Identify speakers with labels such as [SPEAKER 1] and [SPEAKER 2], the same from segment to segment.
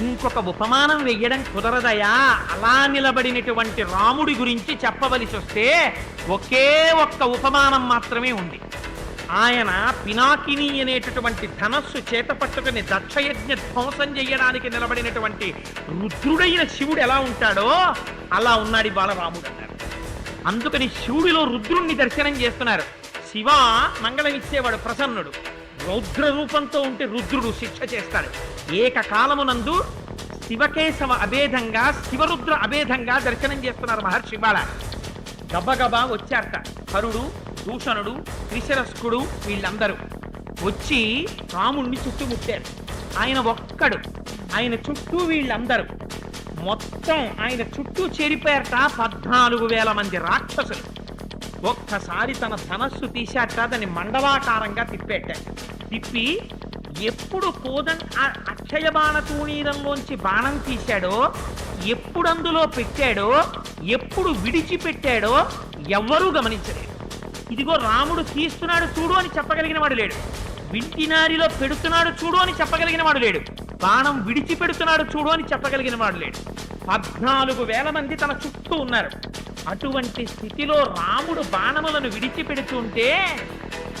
[SPEAKER 1] ఇంకొక ఉపమానం వెయ్యడం కుదరదయా? అలా నిలబడినటువంటి రాముడి గురించి చెప్పవలసి వస్తే ఒకే ఒక్క ఉపమానం మాత్రమే ఉంది. ఆయన పినాకిని అనేటటువంటి ధనస్సు చేత పట్టుకుని దక్షయజ్ఞ ధ్వంసం చేయడానికి నిలబడినటువంటి రుద్రుడైన శివుడు ఎలా ఉంటాడో అలా ఉన్నాడు బాలరాముడు అన్నారు. అందుకని శివుడిలో రుద్రుణ్ణి దర్శనం చేస్తున్నారు. శివ మంగళం ఇచ్చేవాడు ప్రసన్నుడు. రౌద్ర రూపంతో ఉంటే రుద్రుడు శిక్ష చేస్తాడు. ఏకకాలమునందు శివకేశవ అభేదంగా శివరుద్ర అభేదంగా దర్శనం చేస్తున్నారు మహర్షి బాల. గబగబా వచ్చారట. హరుడు దూషణుడు త్రిశరస్కుడు వీళ్ళందరూ. వచ్చి రాముణ్ణి చుట్టుముట్టారు. ఆయన ఒక్కడు. ఆయన చుట్టూ వీళ్ళందరూ. మొత్తం ఆయన చుట్టూ చేరిపోయారట పద్నాలుగు వేల మంది రాక్షసులు. ఒక్కసారి తన సనస్సు తీశాట దాన్ని మండలాకారంగా తిప్పేట తిప్పి ఎప్పుడు కోదన్ అక్షయ బాణ తూణీరంలోంచి బాణం తీశాడో ఎప్పుడు అందులో పెట్టాడో ఎప్పుడు విడిచిపెట్టాడో ఎవ్వరూ గమనించలేదు. ఇదిగో రాముడు తీస్తున్నాడు చూడు అని చెప్పగలిగిన వాడు లేడు. వింటినారిలో పెడుతున్నాడు చూడు అని చెప్పగలిగిన వాడు లేడు. బాణం విడిచిపెడుతున్నాడు చూడు అని చెప్పగలిగిన వాడు లేడు. పద్నాలుగు వేల మంది తన చుట్టూ ఉన్నారు. అటువంటి స్థితిలో రాముడు బాణములను విడిచిపెడుతుంటే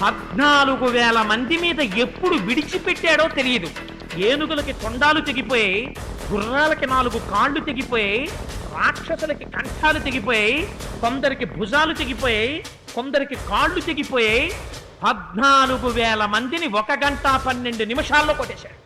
[SPEAKER 1] పద్నాలుగు వేల మంది మీద ఎప్పుడు విడిచిపెట్టాడో తెలియదు. ఏనుగులకి తొండాలు తెగిపోయాయి గుర్రాలకి నాలుగు కాళ్ళు తెగిపోయాయి రాక్షసులకి కంఠాలు తెగిపోయాయి కొందరికి భుజాలు తెగిపోయాయి కొందరికి కాళ్ళు తెగిపోయాయి పద్నాలుగు వేల మందిని ఒక గంట పన్నెండు నిమిషాల్లో కొట్టేశాడు.